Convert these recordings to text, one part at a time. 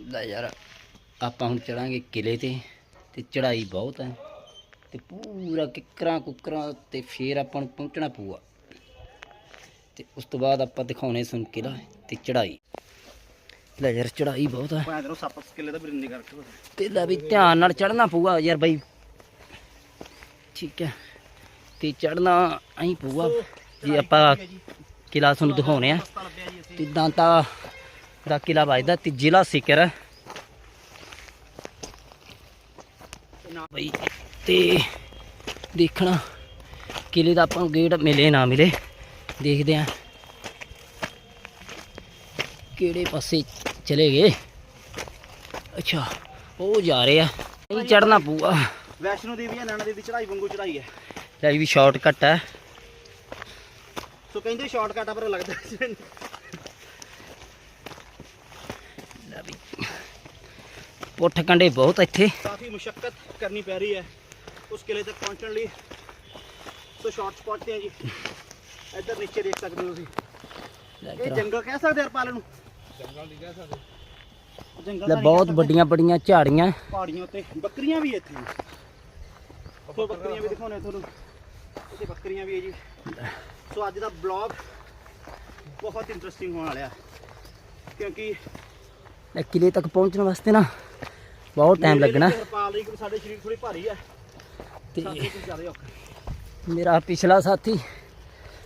ਲੈ ਯਾਰ ਆਪਾਂ ਹੁਣ ਚੜਾਂਗੇ ਕਿਲੇ ਤੇ ਤੇ ਚੜਾਈ ਬਹੁਤ ਹੈ ਤੇ ਪੂਰਾ ਕਿੱਕਰਾਂ ਕੁੱਕਰਾਂ ਤੇ ਫੇਰ ਆਪਾਂ ਨੂੰ ਪਹੁੰਚਣਾ ਪਊਗਾ। ਤੇ ਉਸ ਤੋਂ ਬਾਅਦ ਆਪਾਂ ਦਿਖਾਉਣੇ ਸੁਣ ਕਿਲਾ ਤੇ ਚੜਾਈ ਲੈ ਯਾਰ ਚੜਾਈ ਬਹੁਤ ਹੈ। ਤੈਨੂੰ ਸੱਪ ਕਿੱਲੇ ਦਾ ਬਰਿੰਨੀ ਕਰਕੇ ਤੇ ਲੈ ਵੀ ਧਿਆਨ ਨਾਲ ਚੜਨਾ ਪਊਗਾ ਯਾਰ ਬਾਈ। ਠੀਕ ਹੈ ਤੇ ਚੜਨਾ ਅਹੀਂ ਪਊਗਾ ਜੇ ਆਪਾਂ ਕਿਲਾ ਤੁਹਾਨੂੰ ਦਿਖਾਉਣੇ ਆ ਤਿੱਦਾਂ ਤਾਂ ਦਾ ਕਿਲਾ ਵੱਜਦਾ ਤੇ ਜ਼ਿਲ੍ਹਾ ਸਿਕਰ ਹੈ। ਬਈ ਤੇ ਦੇਖਣਾ ਕਿਲੇ ਦਾ ਆਪਾਂ ਨੂੰ ਗੇਟ ਮਿਲੇ ਨਾ ਮਿਲੇ। ਦੇਖਦੇ ਆ ਕਿਹੜੇ ਪਾਸੇ ਚਲੇ ਗਏ। ਅੱਛਾ ਉਹ ਜਾ ਰਹੇ ਆ। ਨਹੀਂ ਚੜਨਾ ਪਊਗਾ। ਵੈਸ਼ਨੋ ਦੇਵੀ ਆ ਨੈਣਾ ਦੇਵੀ ਚੜਾਈ ਵਾਂਗੂ ਚੜਾਈ ਹੈ। ਲੈ ਵੀ ਸ਼ਾਰਟਕਟ ਹੈ। ਸੋ ਕਹਿੰਦੇ ਸ਼ਾਰਟਕਟ ਆ ਪਰ ਲੱਗਦਾ ਲੈ ਵੀ ਪੁੱਠ ਕੰਡੇ ਬਹੁਤ ਇੱਥੇ। ਕਾਫੀ ਮੁਸ਼ਕਲ ਕਰਨੀ ਪੈ ਰਹੀ ਹੈ। ਉਸ ਕਿਲੇ ਤੱਕ ਪਹੁੰਚਣ ਲਈ ਸੋ ਸ਼ਾਰਟ ਸਪੌਟ ਤੇ ਆ ਜੀ। ਇੱਧਰ ਨੀਚੇ ਦੇਖ ਸਕਦੇ ਹੋ ਤੁਸੀਂ। ਇਹ। ਜੰਗਲ ਕਹਿ ਸਕਦੇ ਹਰਪਾਲ ਨੂੰ? ਜੰਗਲ ਨਹੀਂ ਕਹਿ ਸਕਦੇ। ਜੰਗਲ ਬਹੁਤ ਵੱਡੀਆਂ ਵੱਡੀਆਂ ਝਾੜੀਆਂ। ਪਹਾੜੀਆਂ ਉੱਤੇ। ਬੱਕਰੀਆਂ ਵੀ ਇੱਥੇ ਸੋ ਬੱਕਰੀਆਂ ਵੀ ਦਿਖਾਉਣੇ ਤੁਹਾਨੂੰ। ਇੱਥੇ ਬੱਕਰੀਆਂ ਵੀ ਹੈ ਜੀ। ਸੋ ਅੱਜ ਦਾ ਬਲੌਗ ਬਹੁਤ ਇੰਟਰਸਟਿੰਗ ਹੋਣ ਵਾਲਾ ਹੈ। ਕਿਉਂਕਿ ਲੈ ਕਿਲੇ ਤੱਕ ਪਹੁੰਚਣ ਵਾਸਤੇ ਨਾ ਬਹੁਤ ਟਾਈਮ ਲੱਗਣਾ। ਸਾਡੇ ਸਰੀਰ ਥੋੜੀ ਭਾਰੀ ਤੇ ਮੇਰਾ ਪਿਛਲਾ ਸਾਥੀ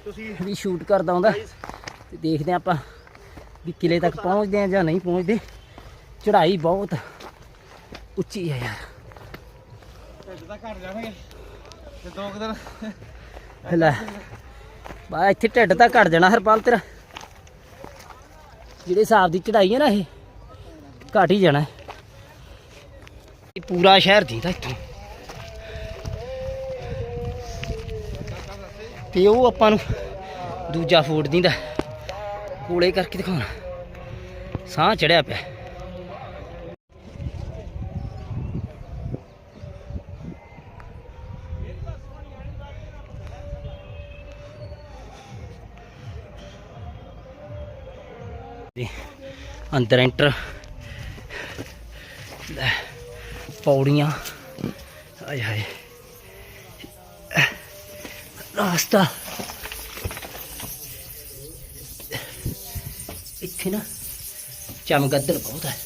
ਤੁਸੀਂ ਵੀ ਸ਼ੂਟ ਕਰਦਾ ਆਉਂਦਾ guys, ਤੇ ਦੇਖਦੇ ਹਾਂ ਆਪਾਂ ਵੀ ਕਿਲੇ ਤੱਕ ਪਹੁੰਚਦੇ ਆ ਜਾਂ ਨਹੀਂ ਪਹੁੰਚਦੇ। ਚੜ੍ਹਾਈ ਬਹੁਤ ਉੱਚੀ ਹੈ ਯਾਰ। ਤਾਂ ਘਟ ਜਾਣਗੇ। ਤੇ ਦੋ ਕੁ ਦਿਨ ਲੈ ਬਾ ਇੱਥੇ ਢਿੱਡ ਤਾਂ ਘਟ ਜਾਣਾ ਹਰਪਾਲ ਤੇਰਾ। ਜਿਹੜੇ ਹਿਸਾਬ ਦੀ ਚੜ੍ਹਾਈ ਹੈ ਨਾ ਇਹ ਘਟ ਹੀ ਜਾਣਾ। ਪੂਰਾ ਸ਼ਹਿਰ ਦੀਦਾ ਇੱਥੋਂ। ਤੇ ਉਹ ਆਪਾਂ ਨੂੰ ਦੂਜਾ ਫੂਡ ਦਿੰਦਾ। ਕੋਲੇ ਕਰਕੇ ਦਿਖਾਉਣਾ। ਸਾਹ ਚੜਿਆ ਪਿਆ। ਅੰਦਰ ਐਂਟਰ ਲੈ, ਪੌੜੀਆਂ। ਆਏ ਹਾਏ। ਰਾਸਤਾ। ਇੱਥੇ ਨਾ ਚਮਗੱਦੜ ਬਹੁਤ ਹੈ।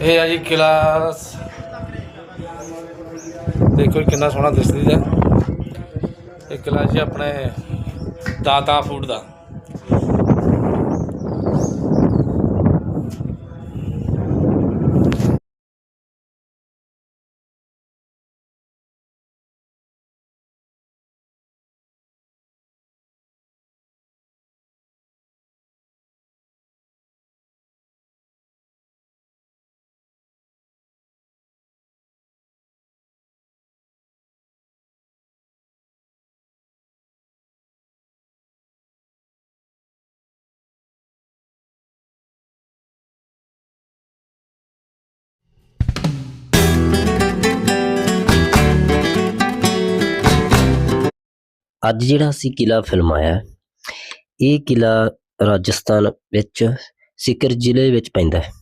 ਇਹ ਆ ਜੀ ਕਿਲਾ ਦੇਖੋ ਕਿੰਨਾ ਸੋਹਣਾ ਦਿਸਦੀ ਹੈ। ਇਹ ਕਿਲਾ ਜੀ ਆਪਣੇ ਦਾਤਾ ਫੂਡ ਦਾ। ਅੱਜ ਜਿਹੜਾ ਅਸੀਂ ਕਿਲਾ ਫਿਲਮਾਇਆ ਇਹ ਕਿਲਾ ਰਾਜਸਥਾਨ ਵਿੱਚ ਸਿਕਰ ਜ਼ਿਲ੍ਹੇ ਵਿੱਚ ਪੈਂਦਾ ਹੈ।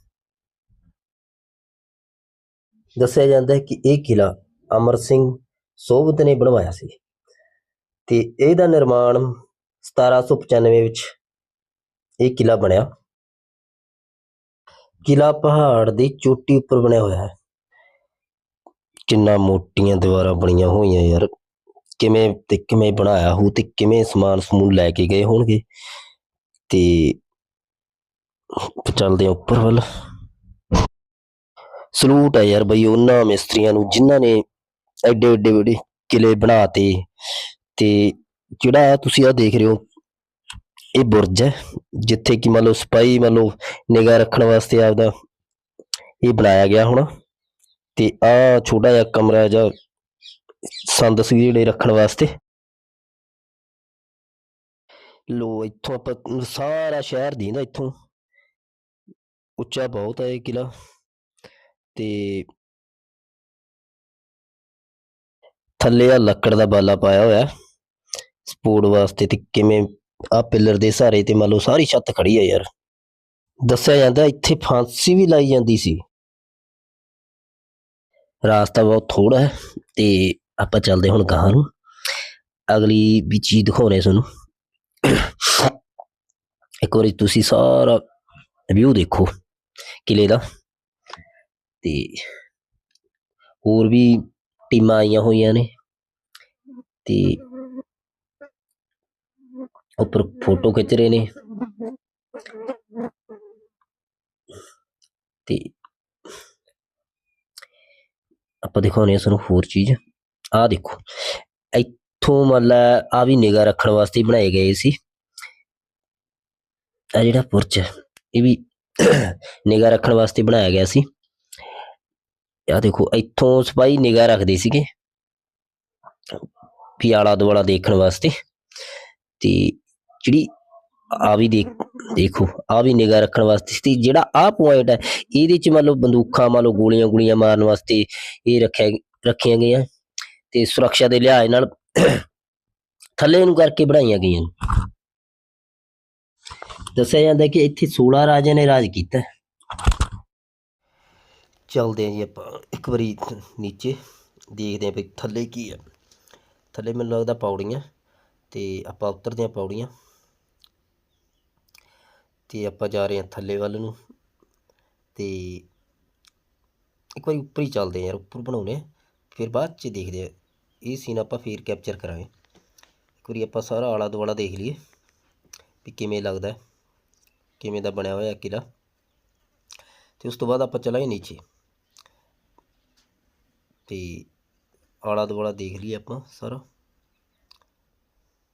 ਦੱਸਿਆ ਜਾਂਦਾ ਹੈ ਕਿ ਇਹ ਕਿਲਾ ਅਮਰ ਸਿੰਘ ਸੋਭਤ ਨੇ ਬਣਵਾਇਆ ਸੀ ਤੇ ਇਹਦਾ ਨਿਰਮਾਣ 1795 ਵਿੱਚ ਇਹ ਕਿਲਾ ਬਣਿਆ। ਕਿਲਾ ਪਹਾੜ ਦੀ ਚੋਟੀ ਉੱਪਰ ਬਣਿਆ ਹੋਇਆ ਹੈ। ਕਿੰਨਾ ਮੋਟੀਆਂ ਦੀਵਾਰਾਂ ਬਣੀਆਂ ਹੋਈਆਂ ਯਾਰ। ਕਿਵੇਂ ਤੇ ਕਿਵੇਂ ਬਣਾਇਆ ਹੋ ਤੇ ਕਿਵੇਂ ਸਮਾਨ ਸਮੂਨ ਲੈ ਕੇ ਗਏ ਹੋਣਗੇ। ਤੇ ਚੱਲਦੇ ਆ ਉੱਪਰ ਵੱਲ। ਸਲੂਟ ਹੈ ਯਾਰ ਬਈ ਉਹਨਾਂ ਮਿਸਤਰੀਆਂ ਨੂੰ ਜਿਨ੍ਹਾਂ ਨੇ ਐਡੇ ਐਡੇ ਵੱਡੇ ਕਿਲੇ ਬਣਾਤੇ। ਤੇ ਜਿਹੜਾ ਤੁਸੀਂ ਆ ਦੇਖ ਰਹੇ ਹੋ, ਇਹ ਬੁਰਜ ਹੈ, ਜਿੱਥੇ ਕਿ ਮੰਨ ਲਓ ਸਿਪਾਹੀ ਮੰਨ ਲਓ ਨਿਗਾਹ ਰੱਖਣ ਵਾਸਤੇ ਆਪਦਾ ਇਹ ਬਣਾਇਆ ਗਿਆ ਹੁਣ। ਤੇ ਆ ਛੋਟਾ ਜਿਹਾ ਕਮਰਾ ਜਾਂ ਸੰਦ ਸੀ ਜਿਹੜੇ ਰੱਖਣ ਵਾਸਤੇ। ਲੋ ਇੱਥੋਂ ਆਪਾਂ ਸਾਰਾ ਸ਼ਹਿਰ ਦੀਂਦਾ ਇੱਥੋਂ। ਉੱਚਾ ਬਹੁਤ ਹੈ ਇਹ ਕਿਲਾ ਤੇ ਥੱਲੇ ਆ ਲੱਕੜ ਦਾ ਬਾਲਾ ਪਾਇਆ ਹੋਇਆ। ਸਪੋਰਟ ਵਾਸਤੇ ਤੇ ਕਿਵੇਂ ਆ ਪਿੱਲਰ ਦੇ ਸਹਾਰੇ ਤੇ ਮੰਨ ਲਓ ਸਾਰੀ ਛੱਤ ਖੜੀ ਹੈ ਯਾਰ। ਦੱਸਿਆ ਜਾਂਦਾ ਇੱਥੇ ਫਾਂਸੀ ਵੀ ਲਾਈ ਜਾਂਦੀ ਸੀ। ਰਾਸਤਾ ਬਹੁਤ ਥੋੜਾ ਹੈ ਤੇ ਆਪਾਂ ਚੱਲਦੇ ਹੁਣ ਗਾਹਾਂ ਨੂੰ। ਅਗਲੀ ਵੀ ਚੀਜ਼ ਦਿਖਾਉਣੇ ਤੁਹਾਨੂੰ। ਇੱਕ ਵਾਰੀ ਤੁਸੀਂ ਸਾਰਾ ਵਿਊ ਦੇਖੋ ਕਿਲੇ ਦਾ। ਤੇ ਹੋਰ ਵੀ ਟੀਮਾਂ ਆਈਆਂ ਹੋਈਆਂ ਨੇ। ਤੇ ਉੱਪਰ ਫੋਟੋ ਖਿੱਚ ਰਹੇ ਨੇ। ਤੇ ਆਪਾਂ ਦਿਖਾਉਣੇ ਆ ਤੁਹਾਨੂੰ ਹੋਰ ਚੀਜ਼। ਆਹ ਦੇਖੋ, ਇੱਥੋਂ ਮਤਲਬ ਆ ਵੀ ਨਿਗਾਹ ਰੱਖਣ ਵਾਸਤੇ ਬਣਾਏ ਗਏ ਸੀ। ਆ ਜਿਹੜਾ ਪੁਰਚ ਹੈ, ਇਹ ਵੀ ਨਿਗਾਹ ਰੱਖਣ ਵਾਸਤੇ ਬਣਾਇਆ ਗਿਆ ਸੀ। ਆ ਦੇਖੋ, ਇੱਥੋਂ ਸਿਪਾਹੀ ਨਿਗਾਹ ਰੱਖਦੇ ਸੀਗੇ, ਵੀ ਆਲਾ ਦੁਆਲਾ ਦੇਖਣ ਵਾਸਤੇ। ਤੇ ਜਿਹੜੀ ਆ ਵੀ ਦੇਖ, ਦੇਖੋ ਆ ਵੀ ਨਿਗਾਹ ਰੱਖਣ ਵਾਸਤੇ ਤੇ ਜਿਹੜਾ ਆ ਪੁਆਇੰਟ ਹੈ, ਇਹਦੇ ਚ ਮੰਨ ਲਓ ਬੰਦੂਕਾਂ ਮੰਨ ਲਓ ਗੋਲੀਆਂ ਗੋਲੀਆਂ ਮਾਰਨ ਵਾਸਤੇ ਇਹ ਰੱਖਿਆ, ਰੱਖੀਆਂ ਗਈਆਂ। ਤੇ ਸੁਰੱਖਿਆ ਦੇ ਲਿਹਾਜ਼ ਨਾਲ ਥੱਲੇ ਨੂੰ ਕਰਕੇ ਬਣਾਈਆਂ ਗਈਆਂ ਦੱਸਿਆ ਜਾਂਦਾ ਕਿ ਇੱਥੇ 16 ਰਾਜਿਆਂ ਨੇ ਰਾਜ ਕੀਤਾ। ਚੱਲਦੇ ਹਾਂ ਜੀ ਆਪਾਂ ਇੱਕ ਵਾਰੀ ਨੀਚੇ, ਦੇਖਦੇ ਹਾਂ ਵੀ ਥੱਲੇ ਕੀ ਹੈ ਥੱਲੇ ਮੈਨੂੰ ਲੱਗਦਾ ਪੌੜੀਆਂ, ਤੇ ਆਪਾਂ ਉਤਰਦੇ ਹਾਂ ਪੌੜੀਆਂ। ਤੇ ਆਪਾਂ ਜਾ ਰਹੇ ਹਾਂ ਥੱਲੇ ਵੱਲ ਨੂੰ। ਤੇ ਇੱਕ ਵਾਰੀ ਉੱਪਰ ਹੀ ਚੱਲਦੇ ਹਾਂ ਯਾਰ, ਉੱਪਰ ਬਣਾਉਨੇ ਆ ਫਿਰ ਬਾਅਦ ਚ ਦੇਖਦੇ ਆ ਇਹ ਸੀਨ ਆਪਾਂ ਫੇਰ ਕੈਪਚਰ ਕਰਾਂਗੇ। ਇੱਕ ਵਾਰੀ ਆਪਾਂ ਸਾਰਾ ਆਲਾ ਦੁਆਲਾ ਦੇਖ ਲਈਏ ਵੀ ਕਿਵੇਂ ਲੱਗਦਾ ਕਿਵੇਂ ਦਾ ਬਣਿਆ ਹੋਇਆ ਕਿਲਾ ਤੇ ਉਸ ਤੋਂ ਬਾਅਦ ਆਪਾਂ ਚਲਾਂਗੇ ਨੀਚੇ। ਤੇ ਆਲਾ ਦੁਆਲਾ ਦੇਖ ਲਈਏ ਆਪਾਂ ਸਾਰਾ।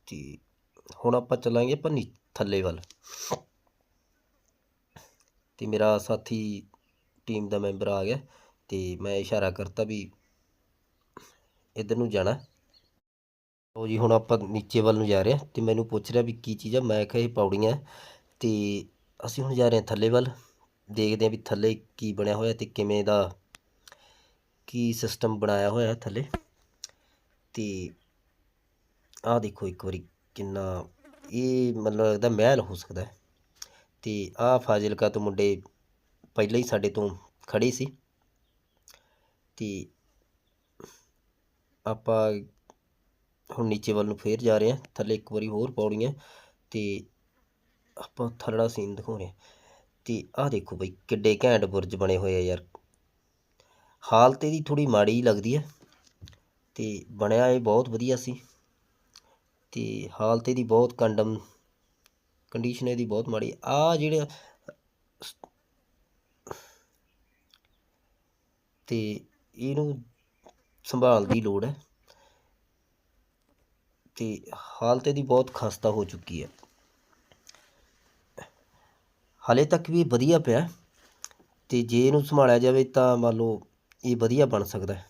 ਤੇ ਹੁਣ ਆਪਾਂ ਚਲਾਂਗੇ ਆਪਾਂ ਨੀ, ਥੱਲੇ ਵੱਲ। ਤੇ ਮੇਰਾ ਸਾਥੀ ਟੀਮ ਦਾ ਮੈਂਬਰ ਆ ਗਿਆ ਤੇ ਮੈਂ ਇਸ਼ਾਰਾ ਕਰਤਾ ਵੀ ਇੱਧਰ ਨੂੰ ਜਾਣਾ। ਉਹ ਜੀ, ਹੁਣ ਆਪਾਂ ਨੀਚੇ ਵੱਲ ਨੂੰ ਜਾ ਰਹੇ ਹਾਂ ਤੇ ਮੈਨੂੰ ਪੁੱਛ ਰਿਹਾ ਵੀ ਕੀ ਚੀਜ਼ ਆ? ਮੈਂ ਕਿਹਾ ਇਹ ਪੌੜੀਆਂ ਹੈ ਤੇ ਅਸੀਂ ਹੁਣ ਜਾ ਰਹੇ ਹਾਂ ਥੱਲੇ ਵੱਲ। ਦੇਖਦੇ ਹਾਂ ਵੀ ਥੱਲੇ ਕੀ ਬਣਿਆ ਹੋਇਆ ਤੇ ਕਿਵੇਂ ਦਾ ਕੀ ਸਿਸਟਮ ਬਣਾਇਆ ਹੋਇਆ ਥੱਲੇ। ਤੇ ਆਹ ਦੇਖੋ ਇੱਕ ਵਾਰੀ ਕਿੰਨਾ, ਇਹ ਮਤਲਬ ਲੱਗਦਾ ਮਹਿਲ ਹੋ ਸਕਦਾ ਹੈ। ਤੇ ਆਹ ਫਾਜ਼ਿਲਕਾ ਤੋਂ ਮੁੰਡੇ ਪਹਿਲਾਂ ਹੀ ਸਾਡੇ ਤੋਂ ਖੜੇ ਸੀ। ਤੇ ਆਪਾਂ ਹੁਣ ਨੀਚੇ ਵੱਲ ਨੂੰ ਫੇਰ ਜਾ ਰਹੇ ਹਾਂ, ਥੱਲੇ ਇੱਕ ਵਾਰੀ ਹੋਰ ਪੌੜੀਆਂ ਤੇ ਆਪਾਂ ਥੱਲੜਾ ਸੀਨ ਦਿਖਾਉਣੇ ਹਾਂ। ਤੇ ਆਹ ਦੇਖੋ ਬਈ, ਕਿੱਡੇ ਘੈਂਟ ਬੁਰਜ ਬਣੇ ਹੋਏ ਆ ਯਾਰ। ਹਾਲਤ ਇਹਦੀ ਥੋੜੀ ਮਾੜੀ ਲੱਗਦੀ ਹੈ ਤੇ ਬਣਿਆ ਇਹ ਬਹੁਤ ਵਧੀਆ ਸੀ। ਤੇ ਹਾਲਤ ਇਹਦੀ ਬਹੁਤ ਕੰਡਮ, ਕੰਡੀਸ਼ਨ ਇਹਦੀ ਬਹੁਤ ਮਾੜੀ ਆ ਜਿਹੜੇ ਤੇ ਇਹਨੂੰ ਸੰਭਾਲ ਦੀ ਲੋੜ ਹੈ। ਤੇ ਹਾਲਤ ਇਹਦੀ ਬਹੁਤ ਖਸਤਾ ਹੋ ਚੁੱਕੀ ਹੈ। ਹਾਲੇ ਤੱਕ ਵੀ ਵਧੀਆ ਪਿਆ ਤੇ ਜੇ ਇਹਨੂੰ ਸੰਭਾਲਿਆ ਜਾਵੇ ਤਾਂ ਮੰਨ ਲਓ ਇਹ ਵਧੀਆ ਬਣ ਸਕਦਾ ਹੈ।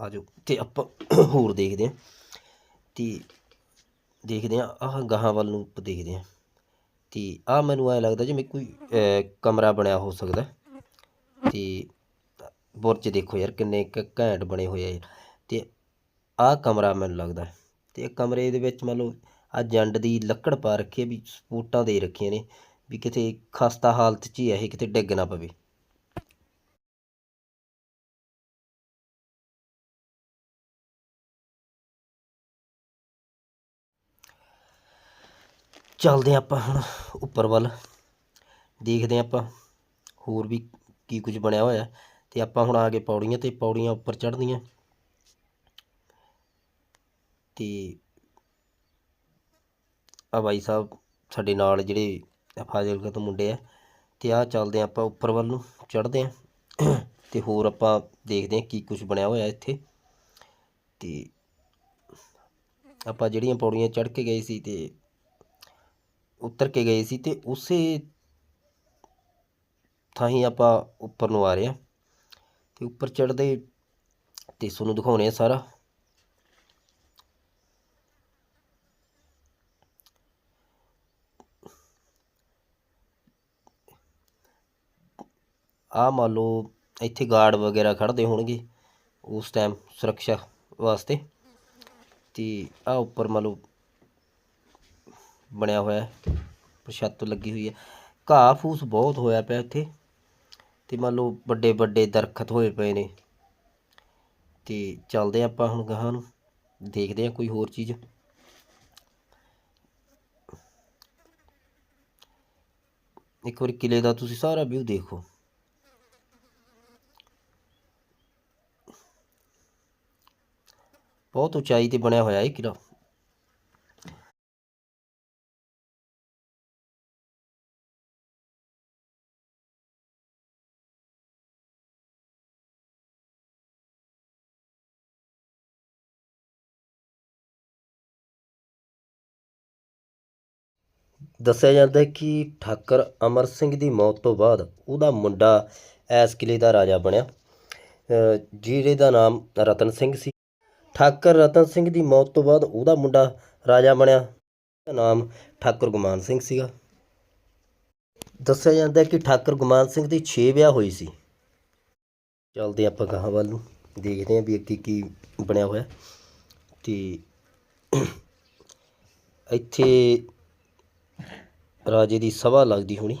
ਆ ਜਾਓ ਤੇ ਆਪਾਂ ਹੋਰ ਦੇਖਦੇ ਹਾਂ ਤੇ ਦੇਖਦੇ ਹਾਂ, ਆਹ ਗਾਹਾਂ ਵੱਲ ਨੂੰ ਦੇਖਦੇ ਹਾਂ ਤੇ ਆਹ ਮੈਨੂੰ ਐ ਲੱਗਦਾ ਜਿਵੇਂ ਕੋਈ ਕਮਰਾ ਬਣਿਆ ਹੋ ਸਕਦਾ ਹੈ। ਤੇ ਬੁਰਜ ਦੇਖੋ ਯਾਰ ਕਿੰਨੇ ਕੁ ਘੈਂਟ ਬਣੇ ਹੋਏ ਆ ਇਹ। ਤੇ ਆਹ ਕਮਰਾ ਮੈਨੂੰ ਲੱਗਦਾ ਹੈ। ਤੇ ਕਮਰੇ ਦੇ ਵਿੱਚ ਮੰਨ ਲਓ ਆ ਜੰਡ ਦੀ ਲੱਕੜ ਪਾ ਰੱਖੀ ਹੈ ਵੀ ਸਪੋਰਟਾਂ ਦੇ ਰੱਖੀਆਂ ਨੇ ਵੀ ਕਿਤੇ ਖਸਤਾ ਹਾਲਤ 'ਚ ਹੀ ਹੈ ਇਹ, ਕਿਤੇ ਡਿੱਗ ਨਾ ਪਵੇ ਚੱਲਦੇ ਹਾਂ ਆਪਾਂ ਹੁਣ ਉੱਪਰ ਵੱਲ। ਦੇਖਦੇ ਹਾਂ ਆਪਾਂ ਹੋਰ ਵੀ ਕੀ ਕੁਝ ਬਣਿਆ ਹੋਇਆ। ਤੇ ਆਪਾਂ ਹੁਣ ਆ ਗਏ ਪੌੜੀਆਂ ਤੇ, ਪੌੜੀਆਂ ਉੱਪਰ ਚੜ੍ਹਦੀਆਂ। ਤੇ ਆ ਬਾਈ ਸਾਹਿਬ ਸਾਡੇ ਨਾਲ ਜਿਹੜੇ ਫਾਜ਼ਿਲਕਾ ਤੋਂ ਮੁੰਡੇ ਆ, ਤੇ ਆ ਚੱਲਦੇ ਹਾਂ ਆਪਾਂ ਉੱਪਰ ਵੱਲ ਨੂੰ, ਚੜ੍ਹਦੇ ਹਾਂ। ਤੇ ਹੋਰ ਆਪਾਂ ਦੇਖਦੇ ਹਾਂ ਕੀ ਕੁਝ ਬਣਿਆ ਹੋਇਆ ਇੱਥੇ। ਤੇ ਆਪਾਂ ਜਿਹੜੀਆਂ ਪੌੜੀਆਂ ਚੜ੍ਹ ਕੇ ਗਏ ਸੀ ਤੇ ਉਤਰ ਕੇ ਗਏ ਸੀ ਅਤੇ ਉਸੇ ਥਾਂ ਹੀ ਆਪਾਂ ਉੱਪਰ ਨੂੰ ਆ ਰਹੇ ਹਾਂ ਅਤੇ ਉੱਪਰ ਚੜ੍ਹਦੇ ਅਤੇ ਤੁਹਾਨੂੰ ਦਿਖਾਉਣੇ ਆ ਸਾਰਾ। ਆ ਮੰਨ ਲਓ ਇੱਥੇ ਗਾਰਡ ਵਗੈਰਾ ਖੜਦੇ ਹੋਣਗੇ ਉਸ ਟਾਈਮ ਸੁਰੱਖਿਆ ਵਾਸਤੇ ਤੇ ਆ ਉੱਪਰ ਮੰਨ ਲਓ ਬਣਿਆ ਹੋਇਆ ਹੈ ਛੱਤ ਲੱਗੀ ਹੋਈ ਹੈ। ਘਾਹ ਫੂਸ ਬਹੁਤ ਹੋਇਆ ਪਿਆ ਇੱਥੇ ਤੇ ਮੰਨ ਲਓ ਵੱਡੇ ਵੱਡੇ ਦਰਖਤ ਹੋਏ ਪਏ ਨੇ। ਤੇ ਚੱਲਦੇ ਆਪਾਂ ਹੁਣ ਗਾਹਾਂ ਨੂੰ, ਦੇਖਦੇ ਆ ਕੋਈ ਹੋਰ ਚੀਜ਼। ਇੱਕ ਵਾਰੀ ਕਿਲੇ ਦਾ ਤੁਸੀਂ ਸਾਰਾ ਵਿਊ ਦੇਖੋ। ਬਹੁਤ ਉਚਾਈ ਤੇ ਬਣਿਆ ਹੋਇਆ ਇਹ ਕਿਲਾ ਦੱਸਿਆ ਜਾਂਦਾ ਹੈ ਕਿ ਠਾਕਰ ਅਮਰ ਸਿੰਘ ਦੀ ਮੌਤ ਤੋਂ ਬਾਅਦ ਉਹਦਾ ਮੁੰਡਾ ਇਸ ਕਿਲੇ ਦਾ ਰਾਜਾ ਬਣਿਆ। ਜਿਹਦੇ ਦਾ ਨਾਮ ਰਤਨ ਸਿੰਘ ਸੀ। ਠਾਕਰ ਰਤਨ ਸਿੰਘ ਦੀ ਮੌਤ ਤੋਂ ਬਾਅਦ ਉਹਦਾ ਮੁੰਡਾ ਰਾਜਾ ਬਣਿਆ। ਉਹਦਾ ਨਾਮ ਠਾਕੁਰ ਗੁਮਾਨ ਸਿੰਘ ਸੀਗਾ। ਦੱਸਿਆ ਜਾਂਦਾ ਹੈ ਕਿ ਠਾਕੁਰ ਗੁਮਾਨ ਸਿੰਘ ਦੀ 6 ਵਿਆਹ ਹੋਈ ਸੀ। ਚੱਲਦੇ ਆਪਾਂ ਗਾਹਾਂ ਵੱਲ ਨੂੰ। ਦੇਖਦੇ ਹਾਂ ਵੀ ਅੱਗੇ ਕੀ ਬਣਿਆ ਹੋਇਆ। ਤੇ ਇੱਥੇ ਰਾਜੇ ਦੀ ਸਭਾ ਲੱਗਦੀ ਹੋਣੀ।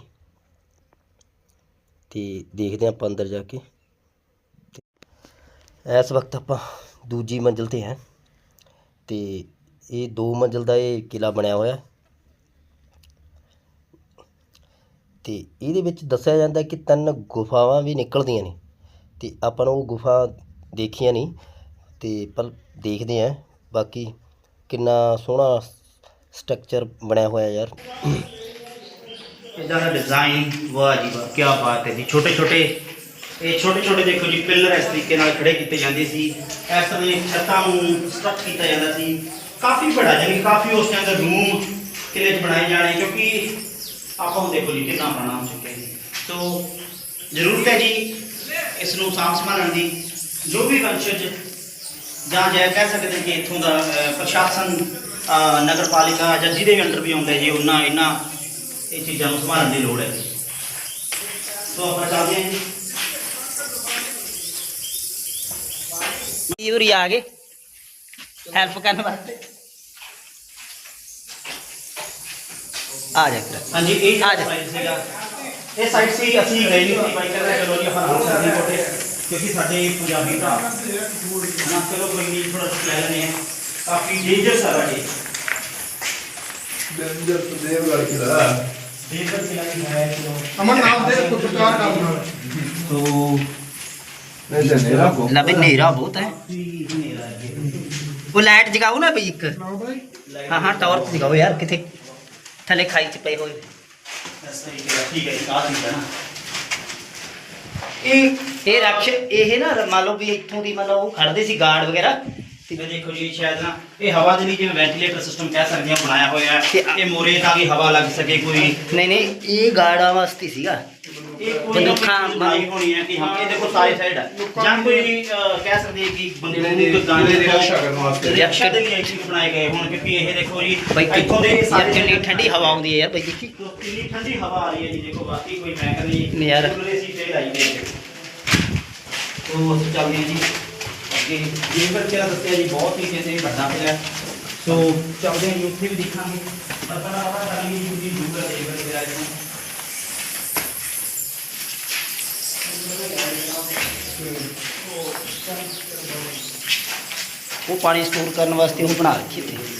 ਤੇ ਦੇਖਦੇ ਹਾਂ ਆਪਾਂ ਅੰਦਰ ਜਾ ਕੇ। ਇਸ ਵਕਤ ਆਪਾਂ ਦੂਜੀ ਮੰਜ਼ਲ ਤੇ ਹੈ। ਤੇ ਇਹ ਦੋ ਮੰਜ਼ਲ ਦਾ ਇਹ ਕਿਲਾ ਬਣਿਆ ਹੋਇਆ। ਹੈ। ਤੇ ਇਹਦੇ ਵਿੱਚ ਦੱਸਿਆ ਜਾਂਦਾ ਕਿ ਤਿੰਨ ਗੁਫਾਵਾਂ ਵੀ ਨਿਕਲਦੀਆਂ ਨੇ। ਤੇ ਆਪਾਂ ਨੂੰ ਉਹ ਗੁਫਾ ਦੇਖੀਆਂ ਨਹੀਂ। ਤੇ ਪਰ ਦੇਖਦੇ ਆਂ ਬਾਕੀ ਕਿੰਨਾ ਸੋਹਣਾ ਸਟਰਕਚਰ ਬਣਿਆ ਹੋਇਆ ਯਾਰ। ਇਦਾਂ ਦਾ ਡਿਜ਼ਾਈਨ ਵਾਹ ਜੀ ਵਾਹ ਕੀ ਬਾਤ ਹੈ ਜੀ। ਛੋਟੇ ਛੋਟੇ ਇਹ ਛੋਟੇ ਛੋਟੇ ਦੇਖੋ ਜੀ ਪਿੱਲਰ ਇਸ ਤਰੀਕੇ ਨਾਲ ਖੜੇ ਕੀਤੇ ਜਾਂਦੇ ਸੀ। ਇਸ ਤਰ੍ਹਾਂ ਛੱਤਾਂ ਨੂੰ ਸਟਰਕ ਕੀਤਾ ਜਾਂਦਾ ਸੀ। ਕਾਫੀ ਬੜਾ ਜਾਨੀ ਕਾਫੀ ਉਸ ਟਾਈਮ ਦਾ ਰੂਮ ਕਿਲੇ 'ਚ ਬਣਾਏ ਜਾਣੇ ਕਿਉਂਕਿ ਆਪਾਂ ਨੂੰ ਦੇਖੋ ਜੀ ਕਿੰਨਾ ਬਣਾ ਹੋ ਚੁੱਕਿਆ ਜੀ। ਸੋ ਜ਼ਰੂਰਤ ਹੈ ਜੀ ਇਸ ਨੂੰ ਸਾਂਭ ਸੰਭਾਲਣ ਦੀ। ਜੋ ਵੀ ਵੰਸ਼ਜ ਜਾਂ ਜੇ ਕਹਿ ਸਕਦੇ ਕਿ ਇੱਥੋਂ ਦਾ ਪ੍ਰਸ਼ਾਸਨ ਅਹ, ਨਗਰ ਪਾਲਿਕਾ ਜਾਂ ਜਿਹਦੇ ਵੀ ਅੰਡਰ ਵੀ ਆਉਂਦਾ ਜੀ ਉਹਨਾਂ ਇਹਨਾਂ ਇਹ ਚੀਜ਼ਾਂ ਨੂੰ ਸੰਭਾਲਣ ਦੀ ਲੋੜ ਹੈ ਸੋ ਆਪਾਂ ਚੱਲਦੇ ਹਾਂ ਜੀ ਯੂਰੀ ਆ ਗਏ ਹੈਲਪ ਕਰਨ ਵਾਸਤੇ ਆ ਜਾ ਕਰ ਹਾਂਜੀ ਇਹ ਆ ਜਾ। ਸਾਈਡ ਸੀਗਾ ਇਹ ਸਾਈਡ ਸੀ ਅਸੀਂ ਗਏ ਨਹੀਂ ਸੀ ਬਾਈਕ ਕਰਦੇ ਚਲੋ ਜੀ ਆਪਾਂ ਨਾਲ ਚੱਲਦੇ ਹਾਂ ਕੋਟੇ ਕਿਉਂਕਿ ਸਾਡੇ ਪੰਜਾਬੀ ਭਰਾ ਨਾ ਚਲੋ ਕੋਈ ਨਹੀਂ ਥੋੜਾ ਲੈ ਲੈਣੇ ਆ ਕਾਫੀ ਡੇਂਜਰ ਸਾਰਾ ਜੀ ਡੇਂਜਰ ਦੇਵਗੜ ਕਿਲਾ ਡੇਂਜਰ ਕਿਲਾ ਵੀ ਹੈ ਚਲੋ ਅਮਨ ਨਾਮ ਦੇ ਪੁਰਸਕਾਰ ਕਰਨਾ ਸੋ ਨਹੀਂ ਜਨੇਰਾ ਕੋ ਲਵੇ ਨੇਰਾ ਬਹੁਤ ਹੈ ਕੀ ਹਨੇਰਾ ਹੈ ਉਹ ਲਾਈਟ ਜਗਾਓ ਨਾ ਬਈ ਇੱਕ ਨਾ ਭਾਈ ਹਾਂ ਹਾਂ ਟਾਵਰ ਜਗਾਓ ਯਾਰ ਕਿਥੇ ਥੱਲੇ ਖਾਈ ਚ ਪਏ ਹੋਏ ਇਸ ਤਰੀਕੇ ਦਾ ਠੀਕ ਹੈ ਜੀ ਆਹ ਚੀਜ਼ ਹੈ ਨਾ ਇਹ ਇਹ ਰਕਸ਼ ਇਹ ਨਾ ਮੰਨ ਲਓ ਵੀ ਇੱਥੋਂ ਦੀ ਮੰਨ ਲਓ ਉਹ ਖੜਦੇ ਸੀ ਗਾਰਡ ਵਗੈਰਾ ਤੇ ਦੇਖੋ ਜੀ ਸ਼ਾਇਦ ਨਾ ਇਹ ਹਵਾ ਦੇ ਲਈ ਜਿਵੇਂ ਵੈਂਟੀਲੇਟਰ ਸਿਸਟਮ ਕਹਿ ਸਕਦੇ ਹਾਂ ਬਣਾਇਆ ਹੋਇਆ ਹੈ। ਇਹ ਮੋਰੇ ਤਾਂ ਕਿ ਹਵਾ ਲੱਗ ਸਕੇ ਕੋਈ। ਨਹੀਂ ਨਹੀਂ ਇਹ ਗਾਰਡਾਂ ਵਾਸਤੇ ਸੀਗਾ। ਇਹ ਕੋਈ ਨਾ ਬੰਦੂਕਾਂ ਕੋਈ ਬਣਾਈ ਹੋਣੀ ਹੈ ਕਿ ਹਾਂ ਇਹ ਦੇਖੋ ਸਾਰੇ ਸਾਈਡ ਹੈ। ਜਾਂ ਕੋਈ ਅਹ, ਕਹਿ ਸਕਦੇ ਹਾਂ ਕਿ ਬੰਦੂਕ ਗਾਣੇ ਦੀ ਰੱਖਿਆ ਕਰਨ ਵਾਸਤੇ। ਰੱਖਿਆ ਦੇ ਲਈ ਇਹ ਬਣਾਏ ਗਏ ਹੁਣ ਕਿਉਂਕਿ ਇਹ ਦੇਖੋ ਜੀ ਬਈ ਇੱਥੋਂ ਦੇ ਯਾਰ ਸਾਰੇ ਕਿੰਨੀ ਠੰਡੀ ਹਵਾ ਆਉਂਦੀ ਹੈ ਯਾਰ ਬਈ ਦੇਖੀ। ਤੋ ਕਿੰਨੀ ਠੰਡੀ ਹਵਾ ਆ ਰਹੀ ਹੈ ਜੀ ਦੇਖੋ ਬਾਕੀ ਕੋਈ ਮੈਂ ਕਹਿੰਦੀ ਨਹੀਂ ਯਾਰ। ਕੂਲਰ ਸੀ ਤੇ ਲਾਈ ਦੇ ਤੋ ਅਸੀਂ ਚੱਲਦੇ ਹਾਂ ਜੀ। ਅੱਗੇ ਜਿਵੇਂ ਕਿ ਦੱਸਿਆ ਜੀ ਬਹੁਤ ਹੀ ਕਹਿੰਦੇ ਵੱਡਾ ਪਿਆ ਸੋ ਚੱਲਦੇ ਹਾਂ ਜੀ ਉੱਥੇ ਵੀ ਦੇਖਾਂਗੇ ਪਰ ਪਹਿਲਾਂ ਆਪਾਂ ਕਰਾਂਗੇ ਜੀ ਜੀ ਦੂਰ ਦੇ ਵਗੈਰਾ ਜੀ ਉਹ ਪਾਣੀ ਸਟੋਰ ਕਰਨ ਵਾਸਤੇ ਉਹ ਬਣਾ ਰੱਖੀ ਤੇ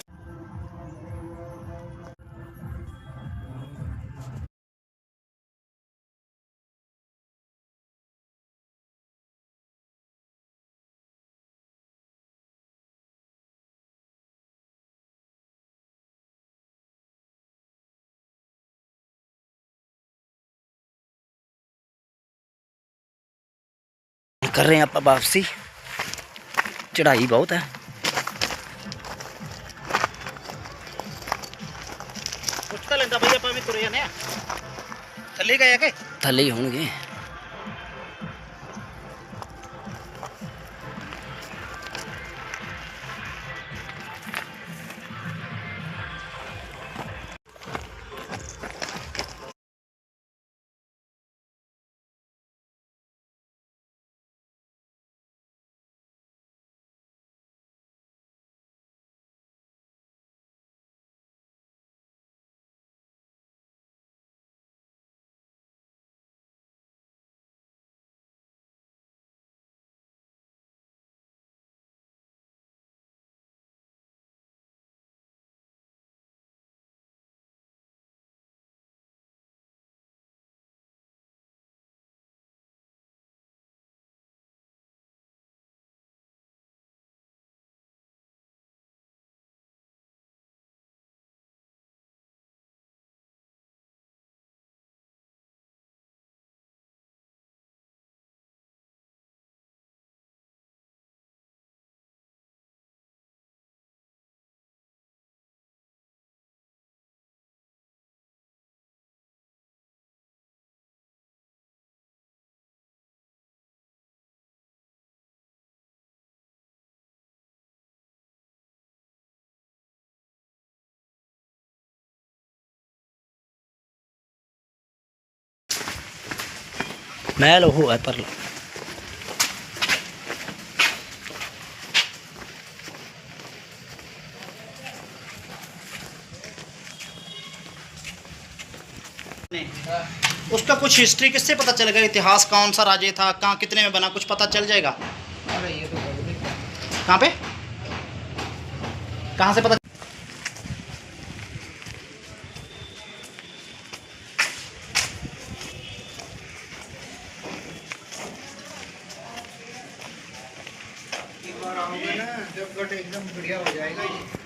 ਕਰ ਰਹੇ ਹਾਂ ਆਪਾਂ ਵਾਪਸੀ ਚੜਾਈ ਬਹੁਤ ਹੈ ਕੁਛ ਤਾਂ ਲੈਂਦਾ ਬਈ ਆਪਾਂ ਵੀ ਤੁਰੇ ਜਾਂਦੇ ਆ ਥੱਲੇ ਗਏ ਆ ਕਿ ਥੱਲੇ ਹੀ ਹੋਣਗੇ मैल हुआ है पर उसका कुछ हिस्ट्री किससे पता चलेगा? इतिहास कौन सा राज्य था? कहाँ कितने में बना? कुछ पता चल जाएगा? तो कहाँ पे? कहाँ से पता एक बार आओगे ना जब गट एकदम बढ़िया हो जाएगा ये